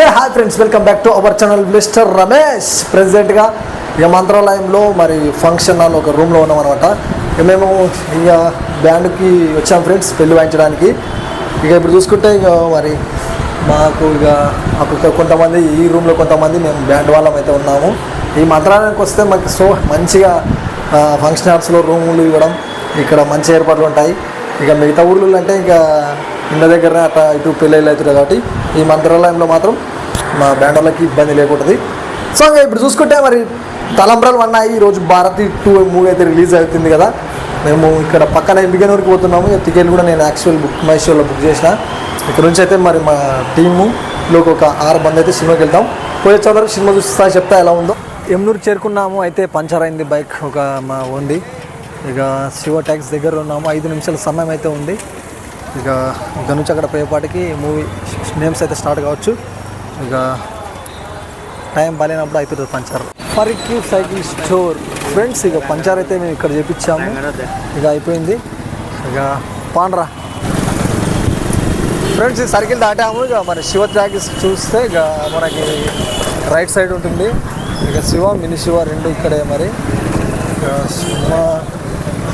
Hey hi friends welcome back to our channel mister Ramesh. ప్రెసిడెంట్గా ఇక మంత్రాలయంలో మరి function hall ఒక రూమ్లో ఉన్నాం అనమాట ఇక మేము ఇక బ్యాండ్కి వచ్చాం ఫ్రెండ్స్ పెళ్ళి వాయించడానికి. ఇక ఇప్పుడు చూసుకుంటే ఇక మరి మాకు ఇక అక్కడ కొంతమంది ఈ రూమ్లో కొంతమంది మేము బ్యాండ్ వాళ్ళం అయితే ఉన్నాము. ఈ మంత్రాలయానికి వస్తే మాకు సో మంచిగా ఫంక్షన్ హాల్స్లో రూములు ఇవ్వడం ఇక్కడ మంచి ఏర్పాట్లు ఉంటాయి. ఇక మిగతా ఊర్లలో అంటే ఇంకా ఇంటి దగ్గరనే అట్లా ఇటు పెళ్ళిళ్ళు అవుతుంది కాబట్టి ఈ మంత్రాలయంలో మాత్రం మా బ్యాండర్లకి ఇబ్బంది లేకుంటుంది. సో ఇంకా ఇప్పుడు చూసుకుంటే మరి తలంబ్రాలు ఉన్నాయి ఈరోజు భారతి టూ మూవీ అయితే రిలీజ్ అవుతుంది కదా. మేము ఇక్కడ పక్కన బిగనూరుకి పోతున్నాము. టికెట్ కూడా నేను యాక్చువల్ బుక్ మై షోలో బుక్ చేసిన. ఇక్కడ నుంచి అయితే మరి మా టీము లోకి ఒక ఆరు మంది అయితే సినిమాకి వెళ్తాం. పోయే చోదరు సినిమా చూస్తా చెప్తా ఎలా ఉందో. ఎమ్నూరు చేరుకున్నాము. అయితే పంచర్ అయింది బైక్ ఒక మా ఉంది ఇక శివ ట్యాక్స్ దగ్గర ఉన్నాము. ఐదు నిమిషాల సమయం అయితే ఉంది. ఇక ఇక్కడ నుంచి అక్కడ పోయేపాటికి మూవీ నేమ్స్ అయితే స్టార్ట్ కావచ్చు. ఇక టైం బాగాలేనప్పుడు అయిపోతుంది పంచర్. ఫర్క్యూ సైకిల్ స్టోర్. ఫ్రెండ్స్ ఇక పంచర్ అయితే మేము ఇక్కడ చేపించాము. ఇక అయిపోయింది. ఇక పాండ్రా. ఫ్రెండ్స్ ఈ సర్కిల్ దాటాము. ఇక మరి శివ ట్రాకిస్ చూస్తే ఇక మనకి రైట్ సైడ్ ఉంటుంది. ఇక శివ మినీ శివ రెండు ఇక్కడే మరి. ఇక cinema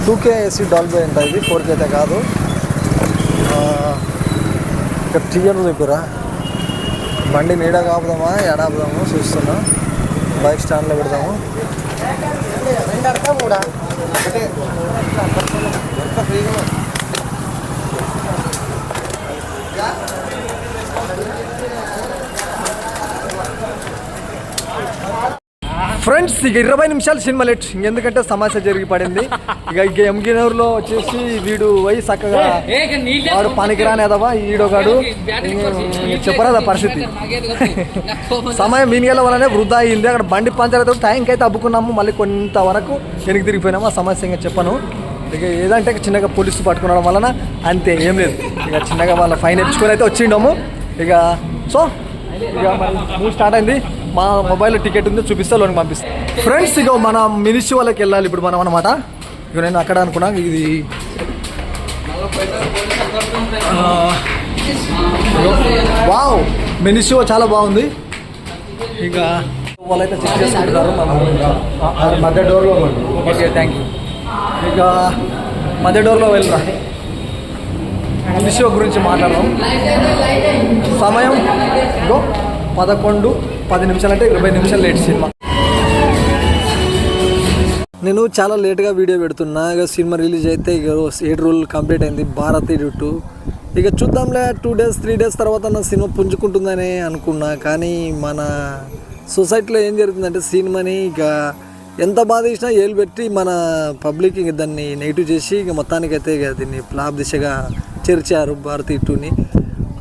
two K AC Dolby ఉంటుంది ఫోర్ కే అయితే కాదు. ఇక్కడ టీఎన్ దగ్గర బండి నీడ కాపుదామా ఎడాపుదాము చూస్తున్నా. బైక్ స్టాండ్లో పెడదాము. ఫ్రెండ్స్ ఇక ఇరవై నిమిషాలు సినిమా లేట్. ఎందుకంటే సమస్య జరిగి పడింది ఇక ఇక ఎంగినూరులో వచ్చేసి వీడు పోయి చక్కగా వాడు పనికిరాని ఎదవా ఈడోగాడు. చెప్పరాదా పరిస్థితి. సమయం వీనిగల వల్లనే వృధా అయింది. అక్కడ బండి పంచర్ అయితే టైంకి అయితే అబ్బుకున్నాము. మళ్ళీ కొంతవరకు వెనక్కి తిరిగిపోయినాము. ఆ సమస్య ఇంకా చెప్పను. ఇక ఏదంటే చిన్నగా పోలీసు పట్టుకునడం వలన అంతే ఏం లేదు. ఇక చిన్నగా వాళ్ళ ఫైన్ ఇచ్చుకొని అయితే వచ్చిండము. ఇక సో ఇక మూవ్ స్టార్ట్ అయింది. మా మొబైల్లో టికెట్ ఉంది చూపిస్తే లోనికి పంపిస్తాను ఫ్రెండ్స్ ఇక మన మినిషి వాళ్ళకి వెళ్ళాలి ఇప్పుడు మనం అనమాట ఇక నేను అక్కడ అనుకున్నా ఇది. వావ్ మినిషి చాలా బాగుంది. ఇక వాళ్ళైతే చెక్ చేసుకుంటున్నారు. మనం మధ్య డోర్లో ఓకే థ్యాంక్ యూ ఇక మధ్య డోర్లో వెళ్ళరా? మినిషి గురించి మాట్లాడదాం. సమయం పదకొండు. పది నిమిషాలు అంటే ఇరవై నిమిషాలు లేట్ సినిమా. నేను చాలా లేట్గా వీడియో పెడుతున్నా. ఇక సినిమా రిలీజ్ అయితే ఇక ఏడు రోజులు కంప్లీట్ అయింది భారత్ టూ ఇక చూద్దాంలే టూ డేస్ త్రీ డేస్ తర్వాత నా సినిమా పుంజుకుంటుందని అనుకున్నా. కానీ మన సొసైటీలో ఏం జరుగుతుందంటే సినిమాని ఇక ఎంత బాధ ఇచ్చినా ఏలు పెట్టి మన పబ్లిక్ ఇక దాన్ని నెగిటివ్ చేసి ఇక మొత్తానికైతే ఇక దీన్ని ఫ్లాప్ దిశగా చేర్చారు భారతీ టూని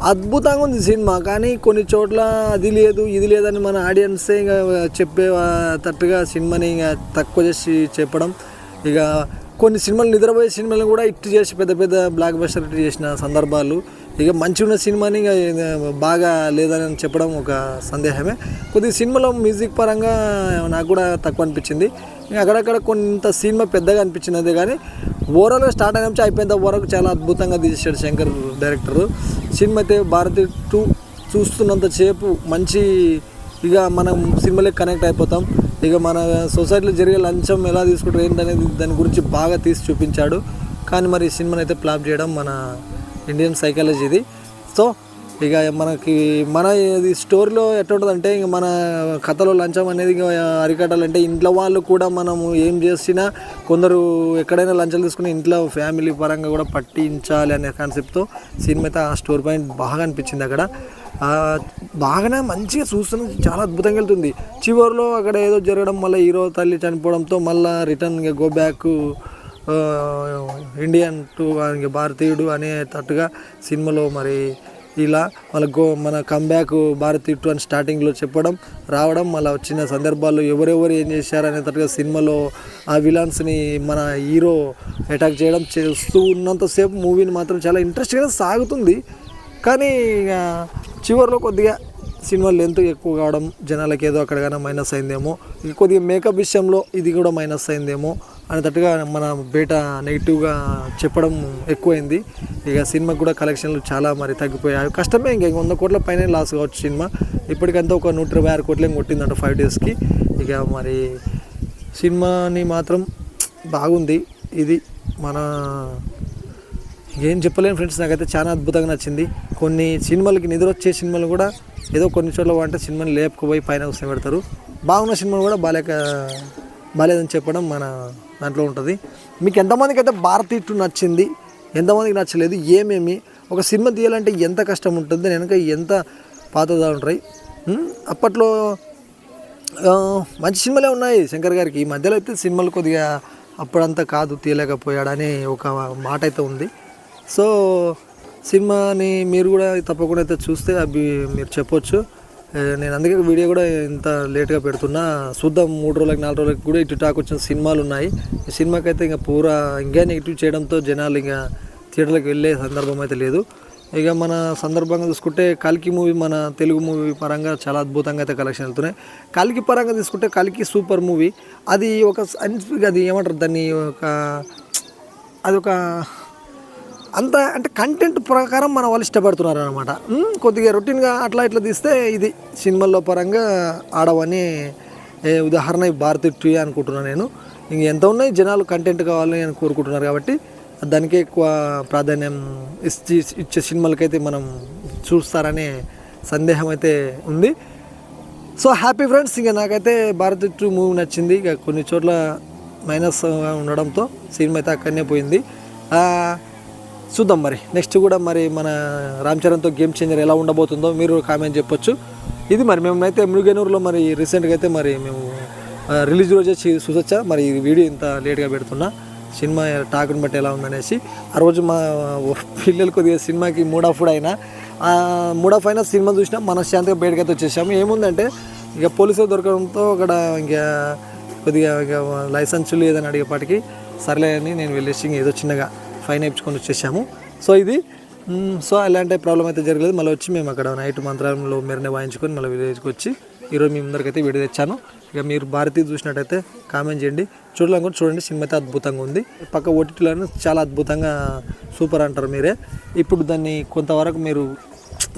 అద్భుతంగా ఉంది సినిమా కానీ కొన్ని చోట్ల అది లేదు ఇది లేదని మన ఆడియన్సే ఇంకా చెప్పే తట్టుగా సినిమాని ఇంకా తక్కువ చేసి చెప్పడం. ఇక కొన్ని సినిమాలు నిద్రపోయే సినిమాలను కూడా ఇట్టు చేసి పెద్ద పెద్ద బ్లాక్ బస్టర్ ఇట్టు చేసిన సందర్భాలు. ఇక మంచిగా ఉన్న సినిమాని బాగా లేదని చెప్పడం ఒక సందేహమే. కొద్దిగా సినిమాలో మ్యూజిక్ పరంగా నాకు కూడా తక్కువ అనిపించింది. అక్కడక్కడ కొంత సినిమా పెద్దగా అనిపించినది కానీ ఓవరాల్గా స్టార్ట్ అయిన నుంచి అయిపోయేంత వరకు చాలా అద్భుతంగా తీసాడు శంకర్ డైరెక్టర్. సినిమా అయితే భారతి టూ చూస్తున్నంతసేపు మంచి ఇక మనం సినిమాలకు కనెక్ట్ అయిపోతాం. ఇక మన సొసైటీలో జరిగే లంచం ఎలా తీసుకుంటారు ఏంటనేది దాని గురించి బాగా తీసి చూపించాడు. కానీ మరి సినిమాని అయితే ప్లాప్ చేయడం మన ఇండియన్ సైకాలజీ ఇది సో ఇక మనకి మన ఇది స్టోరీలో ఎట్లుంటుందంటే ఇంక మన కథలో లంచం అనేది ఇక అరికట్టాలంటే ఇంట్లో వాళ్ళు కూడా మనము ఏం చేసినా కొందరు ఎక్కడైనా లంచాలు తీసుకుని ఇంట్లో ఫ్యామిలీ పరంగా కూడా పట్టించాలి అనే కాన్సెప్ట్తో సినిమా అయితే ఆ స్టోరీ పాయింట్ బాగా అనిపించింది అక్కడ. బాగానే మంచిగా చూస్తున్న చాలా అద్భుతంగా వెళ్తుంది. చివరిలో అక్కడ ఏదో జరగడం మళ్ళీ హీరో తల్లి చనిపోవడంతో మళ్ళీ return go back Indian two Bharateeyudu అనేటట్టుగా సినిమాలో మరి ఇలా వాళ్ళ గో మన కంబ్యాక్ భారత్ ఇటు అని స్టార్టింగ్లో చెప్పడం రావడం మళ్ళీ వచ్చిన సందర్భాల్లో ఎవరెవరు ఏం చేశారు అనేటట్టుగా సినిమాలో ఆ విలన్స్ని మన హీరో అటాక్ చేయడం చేస్తూ ఉన్నంతసేపు మూవీని మాత్రం చాలా ఇంట్రెస్ట్గా సాగుతుంది. కానీ ఇక చివరిలో కొద్దిగా సినిమా లెంత్ ఎక్కువ కావడం జనాలకి ఏదో అక్కడగానే మైనస్ అయిందేమో. ఇక కొద్దిగా మేకప్ విషయంలో ఇది కూడా మైనస్ అయిందేమో. అనేటట్టుగా మన బయట నెగిటివ్గా చెప్పడం ఎక్కువైంది. ఇక సినిమాకి కూడా కలెక్షన్లు చాలా మరి తగ్గిపోయాయి. కష్టమే ఇంకా వంద కోట్ల పైన లాస్ కావచ్చు సినిమా. ఇప్పటికంతా ఒక నూట ఇరవై ఆరు కోట్లేం కొట్టిందంట ఫైవ్ డేస్కి. ఇక మరి సినిమాని మాత్రం బాగుంది. ఇది మన ఏం చెప్పలేను ఫ్రెండ్స్ నాకైతే చాలా అద్భుతంగా నచ్చింది. కొన్ని సినిమాలకి నిద్ర వచ్చే సినిమాలు కూడా ఏదో కొన్ని చోట్ల అంటే సినిమాని లేపుకుపోయి పైన వస్తే పెడతారు బాగున్న సినిమాలు కూడా బాలేక బాలేదని చెప్పడం మన దాంట్లో ఉంటుంది. మీకు ఎంతమందికి అయితే భారతీ టూ నచ్చింది ఎంతమందికి నచ్చలేదు ఏమేమి ఒక సినిమా తీయాలంటే ఎంత కష్టం ఉంటుంది వెనక ఎంత పాతదా ఉంటాయి. అప్పట్లో మంచి సినిమాలే ఉన్నాయి శంకర్ గారికి. ఈ మధ్యలో అయితే సినిమాలు కొద్దిగా అప్పుడంతా కాదు తీయలేకపోయాడని ఒక మాట అయితే ఉంది. సో సినిమాని మీరు కూడా తప్పకుండా అయితే చూస్తే అవి మీరు చెప్పొచ్చు. నేను అందుకే వీడియో కూడా ఇంత లేట్గా పెడుతున్నా. చూద్దాం మూడు రోజులకి నాలుగు రోజులకి కూడా ఇటు టాక్ వచ్చిన సినిమాలు ఉన్నాయి. ఈ సినిమాకి అయితే ఇంకా పూరా ఇంకా నెగిటివ్ చేయడంతో జనాలు ఇంకా థియేటర్లకు వెళ్ళే సందర్భం అయితే లేదు. ఇక మన సందర్భంగా చూసుకుంటే కలికి మూవీ మన తెలుగు మూవీ పరంగా చాలా అద్భుతంగా అయితే కలెక్షన్ వెళ్తున్నాయి. కలికి పరంగా తీసుకుంటే కలికి సూపర్ మూవీ. అది ఒక అది ఏమంటారు? దాన్ని ఒక అది ఒక అంత అంటే కంటెంట్ ప్రకారం మన వాళ్ళు ఇష్టపడుతున్నారు అనమాట కొద్దిగా రొటీన్గా అట్లా ఇట్లా తీస్తే ఇది సినిమాల్లో పరంగా ఆడవని ఏ ఉదాహరణ భారతి ట్రీ అనుకుంటున్నాను నేను. ఇంక ఎంత ఉన్నాయి జనాలు కంటెంట్ కావాలని అని కోరుకుంటున్నారు కాబట్టి దానికే ఎక్కువ ప్రాధాన్యం ఇచ్చి ఇచ్చే సినిమాలకైతే మనం చూస్తారనే సందేహం అయితే ఉంది. సో హ్యాపీ ఫ్రెండ్స్ ఇంకా నాకైతే భారత్ టూ మూవీ నచ్చింది. ఇక కొన్ని చోట్ల మైనస్ ఉండడంతో సినిమా అయితే అక్కడనే పోయింది. చూద్దాం మరి. నెక్స్ట్ కూడా మరి మన రామ్ చరణ్తో గేమ్ చేంజర్ ఎలా ఉండబోతుందో మీరు కామెంట్ చెప్పొచ్చు. ఇది మరి మేమైతే మృగనూరులో మరి రీసెంట్గా అయితే మరి మేము రిలీజ్ రోజు చూసొచ్చా? మరి ఈ వీడియో ఇంత లేట్గా పెడుతున్నా. సినిమా టాకుని బట్టి ఎలా ఉందనేసి. ఆ రోజు మా పిల్లలు కొద్దిగా సినిమాకి మూడ్ ఆఫ్ అయినా మూడ్ ఆఫ్ అయినా సినిమా చూసినా మనశ్శాంతిగా బయటకైతే వచ్చేసాము. ఏముందంటే ఇక పోలీసులు దొరకడంతో అక్కడ ఇంకా కొద్దిగా ఇక లైసెన్స్ లేదని అడిగేపాటికి సర్లే అని నేను వెళ్ళేసి ఏదో చిన్నగా ఫైన్ వేయించుకొని వచ్చేసాము. సో ఇది సో అలాంటి ప్రాబ్లం అయితే జరగలేదు. మళ్ళీ వచ్చి మేము అక్కడ నైట్ మంత్రాలయంలో మెరనే వాయించుకొని మళ్ళీ విలేజ్కి వచ్చి ఈరోజు మీ ముందరికైతే వీడియో తెచ్చాను. ఇక మీరు భారతి చూసినట్టయితే కామెంట్ చేయండి. చూడాలనుకుంటే చూడండి. సినిమా అయితే అద్భుతంగా ఉంది. పక్క ఓటీటీలను చాలా అద్భుతంగా సూపర్ అంటారు మీరే. ఇప్పుడు దాన్ని కొంతవరకు మీరు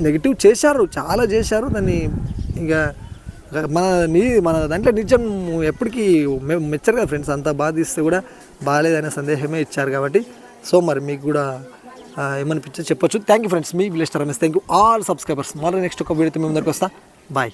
నెగిటివ్ చేశారు చాలా చేశారు. దాన్ని ఇక మన నీ మన దాంట్లో నిజం ఎప్పటికీ మెచ్చరు మెచ్చారు కదా ఫ్రెండ్స్. అంత బాధిస్తే కూడా బాగాలేదనే సందేహమే ఇచ్చారు కాబట్టి సో మరి మీకు కూడా ఆ, ఏమనిపించో చెప్పొచ్చు. Thank you friends me village Ramesh. Thank you all subscribers మళ్ళీ నెక్స్ట్ ఒక వీడియోతో మేము ముందరికి వస్తా. బాయ్